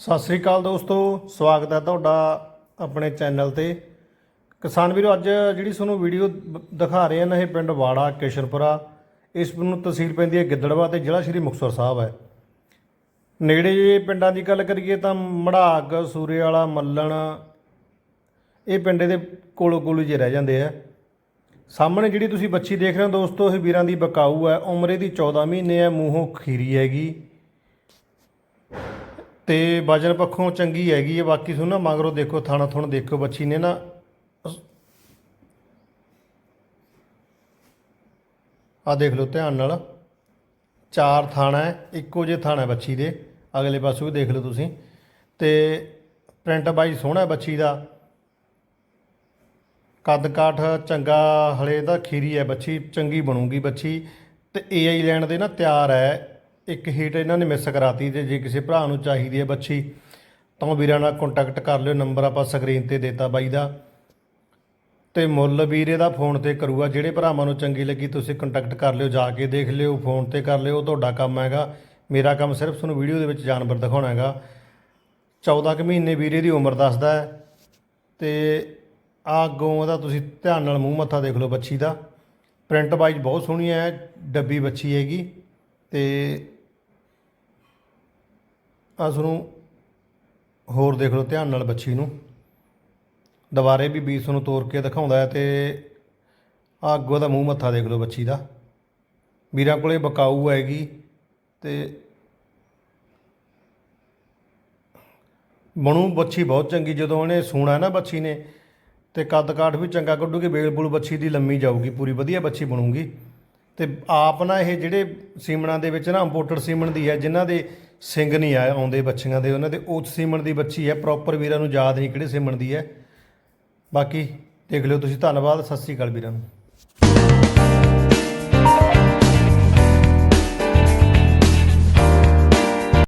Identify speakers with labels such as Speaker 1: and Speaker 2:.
Speaker 1: ਸਤਿ ਸ੍ਰੀ ਅਕਾਲ ਦੋਸਤੋ, ਸਵਾਗਤ ਹੈ ਤੁਹਾਡਾ ਆਪਣੇ ਚੈਨਲ ਤੇ। ਕਿਸਾਨ ਵੀਰੋ, ਅੱਜ ਜਿਹੜੀ ਤੁਹਾਨੂੰ ਵੀਡੀਓ ਦਿਖਾ ਰਹੇ ਹਨ ਇਹ ਪਿੰਡ ਵਾੜਾ, ਕਿਸ਼ਨਪੁਰਾ। ਇਸ ਨੂੰ ਤਹਿਸੀਲ ਪੈਂਦੀ ਹੈ ਗਿੱਦੜਵਾ ਤੇ ਜ਼ਿਲ੍ਹਾ ਸ਼੍ਰੀ ਮੁਕਤਸਰ ਸਾਹਿਬ ਹੈ। ਨੇੜੇ ਜੇ ਪਿੰਡਾਂ ਦੀ ਗੱਲ ਕਰੀਏ ਤਾਂ ਮੜਾਕ ਸੂਰੇ ਵਾਲਾ ਮੱਲਣ ਇਹ ਪਿੰਡ ਦੇ ਕੋਲੋਂ ਕੋਲੋਂ ਜੇ ਰਹਿ ਜਾਂਦੇ ਆ। ਸਾਹਮਣੇ ਜਿਹੜੀ ਤੁਸੀਂ ਬੱਚੀ ਦੇਖ ਰਹੇ ਹੋ ਦੋਸਤੋ, ਇਹ ਵੀਰਾਂ ਦੀ ਬਕਾਊ ਹੈ। ਉਮਰ ਇਹਦੀ 14 ਮਹੀਨੇ ਹੈ, ਮੂੰਹੋਂ ਖੀਰੀ ਹੈਗੀ। ਤੇ ਵਜਨ ਪੱਖੋਂ ਚੰਗੀ ਹੈਗੀ ਹੈ ਬਾਕੀ ਤੁਹਾਨੂੰ ਨਾ ਮਗਰੋਂ ਦੇਖੋ, ਥਾਣਾ ਥੁਣ ਦੇਖੋ, ਬੱਚੀ ਨੇ ਨਾ। ਆ ਦੇਖ ਲਓ ਧਿਆਨ ਨਾਲ। ਚਾਰ ਥਾਣਾ ਹੈ, ਇੱਕੋ ਜਿਹੇ ਥਾਣਾ ਬੱਚੀ ਦੇ। ਅਗਲੇ ਪਾਸੇ ਵੀ ਦੇਖ ਲਓ ਤੁਸੀਂ। ਤੇ ਪ੍ਰਿੰਟ ਬਾਈ ਸੋਹਣਾ ਬੱਚੀ ਦਾ। ਕੱਦ ਕਾਠ ਚੰਗਾ, ਹਲੇ ਦਾ ਖੀਰੀ ਹੈ ਬੱਚੀ, ਚੰਗੀ ਬਣੂਗੀ ਬੱਚੀ। ਤੇ ਏਆਈ ਲੈਣ ਦੇ ਨਾ ਤਿਆਰ ਹੈ। ਇੱਕ ਹੀਟ ਇਹਨਾਂ ਨੇ ਮਿਸ ਕਰਾਤੀ ਤੇ ਜੇ ਕਿਸੇ ਭਰਾ ਨੂੰ ਚਾਹੀਦੀ ਹੈ ਬੱਚੀ, ਤਾਂ ਉਹ ਵੀਰਾਂ ਨਾਲ ਕੰਟੈਕਟ ਕਰ ਲਿਓ ਨੰਬਰ ਆਪਾਂ ਸਕਰੀਨ ਤੇ ਦੇਤਾ ਬਾਈ ਦਾ। ਤੇ ਮੁੱਲ ਵੀਰੇ ਦਾ ਫੋਨ ਤੇ ਕਰੂਗਾ, ਜਿਹੜੇ ਭਰਾਵਾਂ ਨੂੰ ਚੰਗੀ ਲੱਗੀ ਤੁਸੀਂ ਕੰਟੈਕਟ ਕਰ ਲਿਓ, ਜਾ ਕੇ ਦੇਖ ਲਿਓ ਫੋਨ ਤੇ ਕਰ ਲਿਓ ਤੁਹਾਡਾ ਕੰਮ ਹੈਗਾ। ਮੇਰਾ ਕੰਮ ਸਿਰਫ ਤੁਹਾਨੂੰ ਵੀਡੀਓ ਦੇ ਵਿੱਚ ਜਾਨਵਰ ਦਿਖਾਉਣਾ ਹੈਗਾ। 14 ਕੁ ਮਹੀਨੇ ਵੀਰੇ ਦੀ ਉਮਰ ਦੱਸਦਾ ਹੈ। ਤੇ ਆ ਅੱਗੋਂ ਉਹਦਾ ਤੁਸੀਂ ਧਿਆਨ ਨਾਲ ਮੂੰਹ ਮੱਥਾ ਦੇਖ ਲਓ ਬੱਚੀ ਦਾ। ਪ੍ਰਿੰਟ ਵਾਈਜ਼ ਬਹੁਤ ਸੋਹਣੀ ਹੈ, ਡੱਬੀ ਬੱਚੀ ਹੈਗੀ। ਤੇ ਆ ਤੁਹਾਨੂੰ ਹੋਰ ਦੇਖ ਲਓ ਧਿਆਨ ਨਾਲ ਬੱਚੀ ਨੂੰ। ਦੁਬਾਰੇ ਵੀ ਬੀਸ ਨੂੰ ਤੋੜ ਕੇ ਦਿਖਾਉਂਦਾ ਹੈ ਤੇ ਆ ਅੱਗੋਂ ਦਾ ਮੂੰਹ ਮੱਥਾ ਦੇਖ ਲਓ ਬੱਚੀ ਦਾ। ਵੀਰਾਂ ਕੋਲੇ ਬਕਾਊ ਹੈਗੀ ਤੇ ਬਣੂ ਬੱਚੀ ਬਹੁਤ ਚੰਗੀ, ਜਦੋਂ ਉਹਨੇ ਸੂਣਾ ਨਾ ਬੱਚੀ ਨੇ ਤੇ ਕੱਦ ਕਾਠ ਵੀ ਚੰਗਾ ਕੱਢੂਗੀ ਬੇਲ ਬੁਲ ਬੱਚੀ ਦੀ ਲੰਮੀ ਜਾਊਗੀ, ਪੂਰੀ ਵਧੀਆ ਬੱਚੀ ਬਣੂਗੀ। ਤੇ ਆਪ ਨਾ ਇਹ ਜਿਹੜੇ ਸੀਮਣਾ ਦੇ ਵਿੱਚ ਨਾ ਇੰਪੋਰਟਡ ਸੀਮਣ ਦੀ ਹੈ, ਜਿਨ੍ਹਾਂ ਦੇ ਸਿੰਗ ਨਹੀਂ ਆਏ, ਆਉਂਦੇ ਬੱਚੀਆਂ ਦੇ, ਉਹਨਾਂ ਦੇ ਉੱਚ ਸੀਮਣ ਦੀ ਬੱਚੀ ਹੈ ਪ੍ਰੋਪਰ ਵੀਰਾਂ ਨੂੰ ਯਾਦ ਨਹੀਂ ਕਿਹੜੇ ਸੀਮਣ ਦੀ ਹੈ। ਬਾਕੀ ਦੇਖ ਲਿਓ ਤੁਸੀਂ, ਧੰਨਵਾਦ, ਸਤਿ ਸ੍ਰੀ ਅਕਾਲ ਵੀਰਾਂ ਨੂੰ।